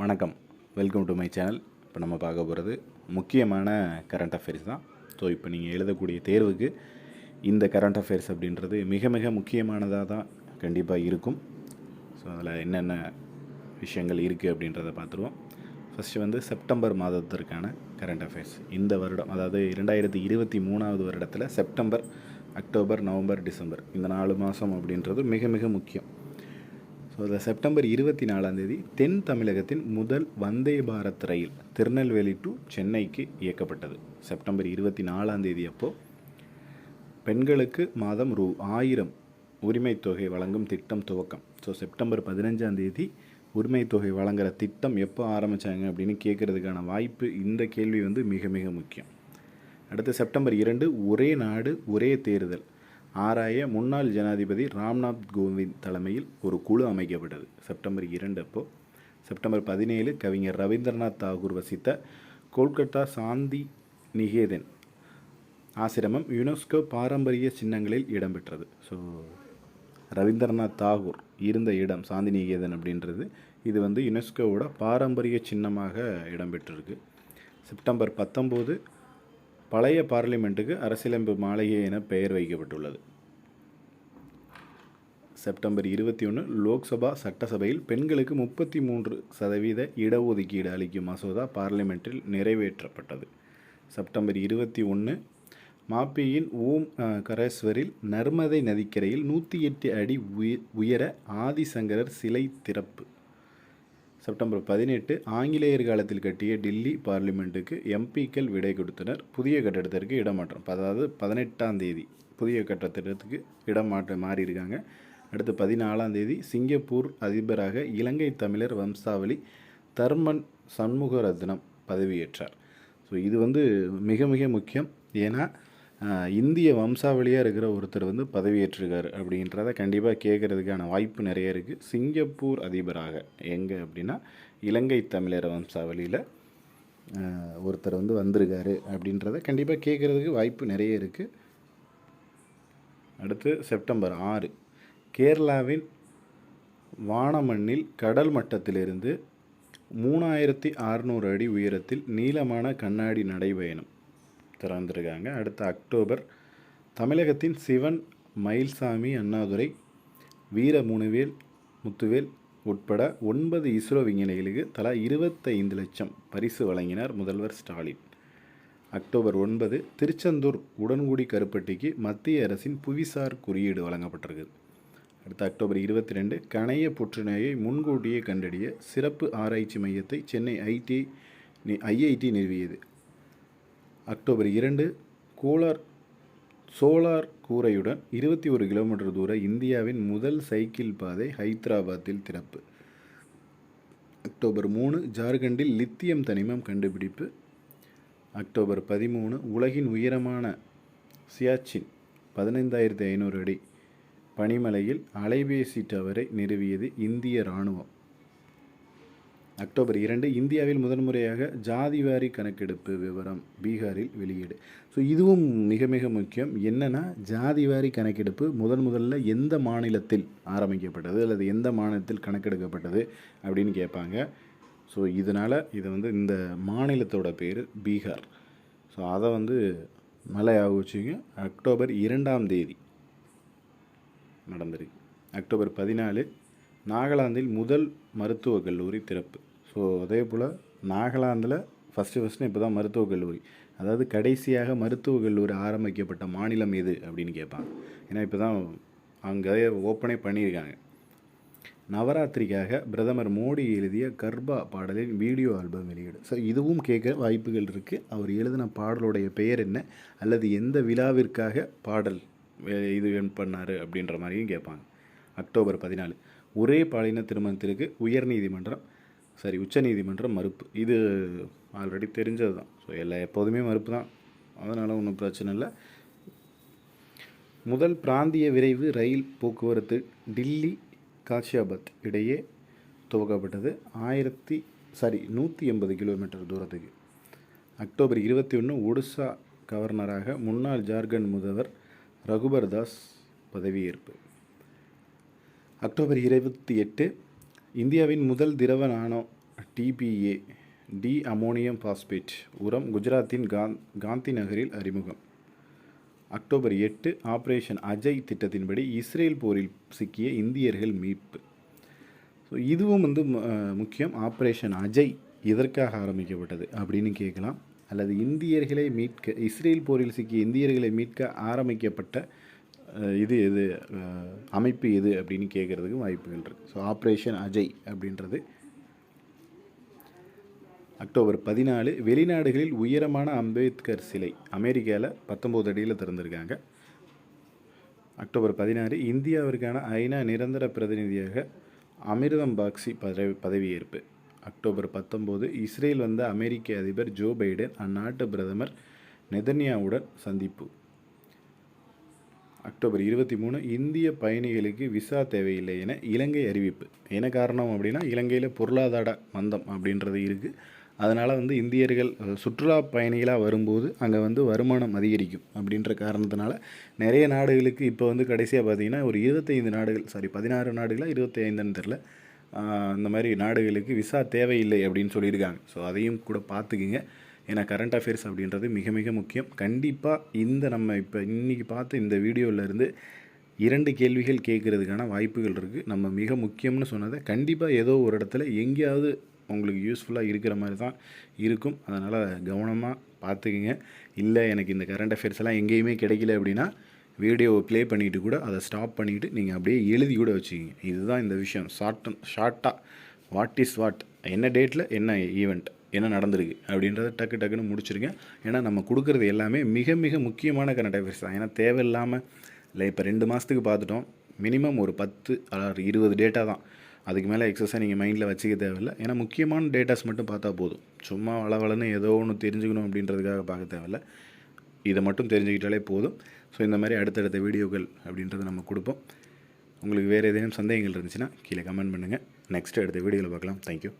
வணக்கம். Welcome to my channel இப்போ நம்ம பார்க்க போகிறது முக்கியமான கரண்ட் அஃபேர்ஸ் தான். ஸோ இப்போ நீங்கள் எழுதக்கூடிய தேர்வுக்கு இந்த கரண்ட் அஃபேர்ஸ் அப்படின்றது மிக மிக முக்கியமானதாக தான் கண்டிப்பாக இருக்கும். ஸோ அதில் என்னென்ன விஷயங்கள் இருக்குது அப்படின்றத பார்த்துருவோம். ஃபஸ்ட்டு வந்து செப்டம்பர் மாதத்திற்கான கரண்ட் அஃபேர்ஸ் இந்த வருடம் அதாவது இரண்டாயிரத்தி இருபத்தி மூணாவது வருடத்தில் செப்டம்பர் அக்டோபர் நவம்பர் டிசம்பர் இந்த நாலு மாதம் அப்படின்றது மிக மிக முக்கியம். ஸோ அதில் செப்டம்பர் இருபத்தி நாலாம் தேதி தென் தமிழகத்தின் முதல் வந்தே பாரத் ரயில் திருநெல்வேலி டு சென்னைக்கு இயக்கப்பட்டது. செப்டம்பர் இருபத்தி நாலாம் தேதி பெண்களுக்கு மாதம் ரூ ஆயிரம் உரிமைத் தொகை வழங்கும் திட்டம் துவக்கம். ஸோ செப்டம்பர் பதினஞ்சாம் தேதி உரிமைத் தொகை வழங்குற திட்டம் எப்போ ஆரம்பித்தாங்க அப்படின்னு கேட்குறதுக்கான வாய்ப்பு இந்த கேள்வி வந்து மிக மிக முக்கியம். அடுத்து செப்டம்பர் இரண்டு ஒரே நாடு ஒரே தேர்தல். ஆராய முன்னாள் ஜனாதிபதி ராம்நாத் கோவிந்த் தலைமையில் ஒரு குழு அமைக்கப்பட்டது. செப்டம்பர் இரண்டு அப்போ. செப்டம்பர் பதினேழு கவிஞர் ரவீந்திரநாத் தாகூர் வசித்த கொல்கத்தா சாந்தி நிகேதன் ஆசிரமம் யுனெஸ்கோ பாரம்பரிய சின்னங்களில் இடம்பெற்றது. ஸோ ரவீந்திரநாத் தாகூர் இருந்த இடம் சாந்தி நிகேதன் அப்படின்றது. இது வந்து யுனெஸ்கோவோட பாரம்பரிய சின்னமாக இடம்பெற்றிருக்கு. செப்டம்பர் பத்தொம்போது பழைய பார்லிமெண்ட்டுக்கு அரசியலமைப்பு மாளிகை என பெயர் வைக்கப்பட்டுள்ளது. செப்டம்பர் இருபத்தி ஒன்று லோக்சபா சட்டசபையில் பெண்களுக்கு முப்பத்தி மூன்று சதவீத இடஒதுக்கீடு அளிக்கும் மசோதா பார்லிமெண்ட்டில் நிறைவேற்றப்பட்டது. செப்டம்பர் இருபத்தி ஒன்று மாப்பியின் ஓம் கரேஸ்வரில் நர்மதை நதிக்கரையில் நூற்றி எட்டு அடி உயர ஆதிசங்கரர் சிலை திறப்பு. செப்டம்பர் பதினெட்டு ஆங்கிலேயர் காலத்தில் கட்டிய டில்லி பார்லிமெண்ட்டுக்கு எம்பிக்கள் விடை கொடுத்தனர். புதிய கட்டடத்திற்கு இடமாற்றம். அதாவது பதினெட்டாம் தேதி புதிய கட்டத்திடத்துக்கு இடமாற்றம் மாறியிருக்காங்க. அடுத்து பதினாலாம் தேதி சிங்கப்பூர் அதிபராக இலங்கை தமிழர் வம்சாவளி தர்மன் சண்முகரத்னம் பதவியேற்றார். ஸோ இது வந்து மிக மிக முக்கியம். ஏன்னா இந்திய வம்சாவளியாக இருக்கிற ஒருத்தர் வந்து பதவியேற்றிருக்கார் அப்படின்றத கண்டிப்பாக கேட்குறதுக்கான வாய்ப்பு நிறைய இருக்குது சிங்கப்பூர் அதிபராக எங்கே அப்படின்னா இலங்கை தமிழர் வம்சாவளியில் ஒருத்தர் வந்து வந்திருக்காரு அப்படின்றத கண்டிப்பாக கேட்குறதுக்கு வாய்ப்பு நிறைய இருக்குது அடுத்து செப்டம்பர் ஆறு கேரளாவின் வானமண்ணில் கடல் மட்டத்திலிருந்து மூணாயிரத்தி அறநூறு அடி உயரத்தில் நீளமான கண்ணாடி நடைபயணம். திறந்திருக்காங்க. அடுத்த அக்டோபர் தமிழகத்தின் சிவன் மயில்சாமி அண்ணாதுரை வீரமுனுவேல் முத்துவேல் உட்பட ஒன்பது இஸ்ரோ விஞ்ஞானிகளுக்கு தலா இருபத்தைந்து லட்சம் பரிசு வழங்கினார் முதல்வர் ஸ்டாலின். அக்டோபர் ஒன்பது திருச்செந்தூர் உடன்குடி கருப்பட்டிக்கு மத்திய அரசின் புவிசார் குறியீடு வழங்கப்பட்டிருக்குது அடுத்த அக்டோபர் இருபத்தி ரெண்டு கணைய புற்றுநோயை முன்கூட்டியே கண்டறிய சிறப்பு ஆராய்ச்சி மையத்தை சென்னை ஐடி ஐஐடி நிறுவியது. அக்டோபர் இரண்டு கோலார் சோலார் கூரையுடன் இருபத்தி ஒரு கிலோமீட்டர் தூர இந்தியாவின் முதல் சைக்கிள் பாதை ஹைதராபாத்தில் திறப்பு. அக்டோபர் மூணு ஜார்க்கண்டில் லித்தியம் தனிமம் கண்டுபிடிப்பு. அக்டோபர் பதிமூணு உலகின் உயரமான சியாச்சின் பதினைந்தாயிரத்தி ஐநூறு அடி பனிமலையில் அலைபேசி டவரை நிறுவியது இந்திய இராணுவம். அக்டோபர் இரண்டு இந்தியாவில் முதன்முறையாக ஜாதிவாரி கணக்கெடுப்பு விவரம் பீகாரில் வெளியீடு. ஸோ இதுவும் மிக மிக முக்கியம். என்னென்னா ஜாதிவாரி கணக்கெடுப்பு முதன் முதல்ல எந்த மாநிலத்தில் ஆரம்பிக்கப்பட்டது அல்லது எந்த மாநிலத்தில் கணக்கெடுக்கப்பட்டது அப்படின்னு கேட்பாங்க. ஸோ இதனால் இது வந்து இந்த மாநிலத்தோட பேர் பீகார். ஸோ அதை வந்து மலையாக வச்சுங்க. அக்டோபர் இரண்டாம் தேதி நடந்திருக்கு. அக்டோபர் பதினாலு நாகாலாந்தில் முதல் மருத்துவக் கல்லூரி திறப்பு. ஸோ அதே போல் நாகாலாந்தில் ஃபஸ்ட்டு ஃபஸ்ட்டு இப்போ தான் மருத்துவக் கல்லூரி. அதாவது கடைசியாக மருத்துவக் கல்லூரி ஆரம்பிக்கப்பட்ட மாநிலம் எது அப்படின்னு கேட்பாங்க. ஏன்னா இப்போ தான் அங்கே ஓப்பனே பண்ணியிருக்காங்க. நவராத்திரிக்காக பிரதமர் மோடி எழுதிய கர்பா பாடலின் வீடியோ ஆல்பம் வெளியீடு. ஸோ இதுவும் கேட்க வாய்ப்புகள் இருக்குது அவர் எழுதின பாடலுடைய பெயர் என்ன? அல்லது எந்த விழாவிற்காக பாடல் இது பண்ணார் அப்படின்ற மாதிரியும் கேட்பாங்க. அக்டோபர் பதினாலு. ஒரே பாலின திருமணத்திற்கு உயர்நீதிமன்றம் சரி உச்சநீதிமன்றம் மறுப்பு. இது ஆல்ரெடி தெரிஞ்சது தான் ஸோ எல்லா எப்போதுமே மறுப்பு தான். அதனால் ஒன்றும் பிரச்சனை இல்லை. முதல் பிராந்திய விரைவு ரயில் போக்குவரத்து டில்லி காஷியாபாத் இடையே துவக்கப்பட்டது. ஆயிரத்தி சாரி நூற்றி எண்பது கிலோமீட்டர் தூரத்துக்கு. அக்டோபர் இருபத்தி ஒன்று ஒடிசா கவர்னராக முன்னாள் ஜார்க்கண்ட் முதல்வர் ரகுபர் தாஸ் பதவியேற்பு. அக்டோபர் இருபத்தி எட்டு இந்தியாவின் முதல் திரவ nano DPA D ammonium phosphate உரம் குஜராத்தின் காந் காந்தி நகரில் அறிமுகம். அக்டோபர் எட்டு ஆப்ரேஷன் அஜய் திட்டத்தின்படி இஸ்ரேல் போரில் சிக்கிய இந்தியர்கள் மீட்பு. ஸோ இதுவும் வந்து முக்கியம். ஆப்ரேஷன் அஜய் எதற்காக ஆரம்பிக்கப்பட்டது அப்படின்னு கேட்கலாம். அல்லது இந்தியர்களை மீட்க இஸ்ரேல் போரில் சிக்கிய இந்தியர்களை மீட்க ஆரம்பிக்கப்பட்ட இது எது அமைப்பு எது அப்படின்னு கேட்குறதுக்கு வாய்ப்புகள் இருக்குது ஸோ ஆப்ரேஷன் அஜய் அப்படின்றது அக்டோபர் பதினாலு வெளிநாடுகளில் உயரமான அம்பேத்கர் சிலை அமெரிக்காவில் பத்தொம்போது அடியில் திறந்திருக்காங்க. அக்டோபர் பதினாறு இந்தியாவிற்கான ஐநா நிரந்தர பிரதிநிதியாக அமிர்தம் பாக்ஸி பதவி பதவியேற்பு. அக்டோபர் பத்தொம்போது இஸ்ரேல் வந்த அமெரிக்க அதிபர் ஜோ பைடன் அந்நாட்டு பிரதமர் நெதன்யாவுடன் சந்திப்பு. அக்டோபர் இருபத்தி மூணு இந்திய பயணிகளுக்கு விசா தேவையில்லை என இலங்கை அறிவிப்பு. என்ன காரணம் அப்படின்னா இலங்கையில் பொருளாதார மந்தம் அப்படின்றது இருக்குது அதனால் வந்து இந்தியர்கள் சுற்றுலா பயணிகளாக வரும்போது அங்கே வந்து வருமானம் அதிகரிக்கும் அப்படின்ற காரணத்தினால நிறைய நாடுகளுக்கு இப்போ வந்து கடைசியாக பார்த்தீங்கன்னா ஒரு இருபத்தைந்து நாடுகள் சாரி பதினாறு நாடுகளாக இருபத்தி ஐந்துன்னு தெரில இந்த மாதிரி நாடுகளுக்கு விசா தேவையில்லை அப்படின்னு சொல்லியிருக்காங்க. ஸோ அதையும் கூட பார்த்துக்குங்க. ஏன்னா கரண்ட் அஃபேர்ஸ் அப்படின்றது மிக மிக முக்கியம். கண்டிப்பாக இந்த நம்ம இப்போ இன்றைக்கி பார்த்த இந்த வீடியோவிலேருந்து இருந்து இரண்டு கேள்விகள் கேட்குறதுக்கான வாய்ப்புகள் இருக்குது நம்ம மிக முக்கியம்னு சொன்னதை கண்டிப்பாக ஏதோ ஒரு இடத்துல எங்கேயாவது உங்களுக்கு யூஸ்ஃபுல்லாக இருக்கிற மாதிரி தான் இருக்கும். அதனால் கவனமாக பார்த்துக்குங்க. இல்லை எனக்கு இந்த கரண்ட் அஃபேர்ஸ் எல்லாம் எங்கேயுமே கிடைக்கல அப்படின்னா வீடியோவை ப்ளே பண்ணிவிட்டு கூட அதை ஸ்டாப் பண்ணிவிட்டு நீங்கள் அப்படியே எழுதி கூட வச்சுக்கிங்க. இதுதான் இந்த விஷயம். ஷார்ட் ஷார்ட்டாக வாட் இஸ் வாட் என்ன டேட்டில் என்ன ஈவெண்ட் என்ன நடந்திருக்கு அப்படின்றத டக்கு டக்குன்னு முடிச்சிருங்க ஏன்னா நம்ம கொடுக்குறது எல்லாமே மிக மிக முக்கியமான கரண்ட் அஃபேர்ஸ் தான். ஏன்னா தேவையில்லாமல் இல்லை இப்போ ரெண்டு மாதத்துக்கு பார்த்துட்டோம் மினிமம் ஒரு பத்து அல்லது இருபது டேட்டா தான். அதுக்கு மேலே எக்ஸஸாக நீங்கள் மைண்டில் வச்சுக்க தேவையில்லை. ஏன்னா முக்கியமான டேட்டாஸ் மட்டும் பார்த்தா போதும். சும்மா வளவளன்னு ஏதோ ஒன்று தெரிஞ்சுக்கணும் அப்படின்றதுக்காக பார்க்க தேவையில்ல. இதை மட்டும் தெரிஞ்சுக்கிட்டாலே போதும். ஸோ இந்த மாதிரி அடுத்தடுத்த வீடியோக்கள் அப்படின்றத நம்ம கொடுப்போம். உங்களுக்கு வேறு ஏதேனும் சந்தேகங்கள் இருந்துச்சுன்னா கீழே கமெண்ட் பண்ணுங்கள் நெக்ஸ்ட் அடுத்த வீடியோவில் பார்க்கலாம். தேங்க்யூ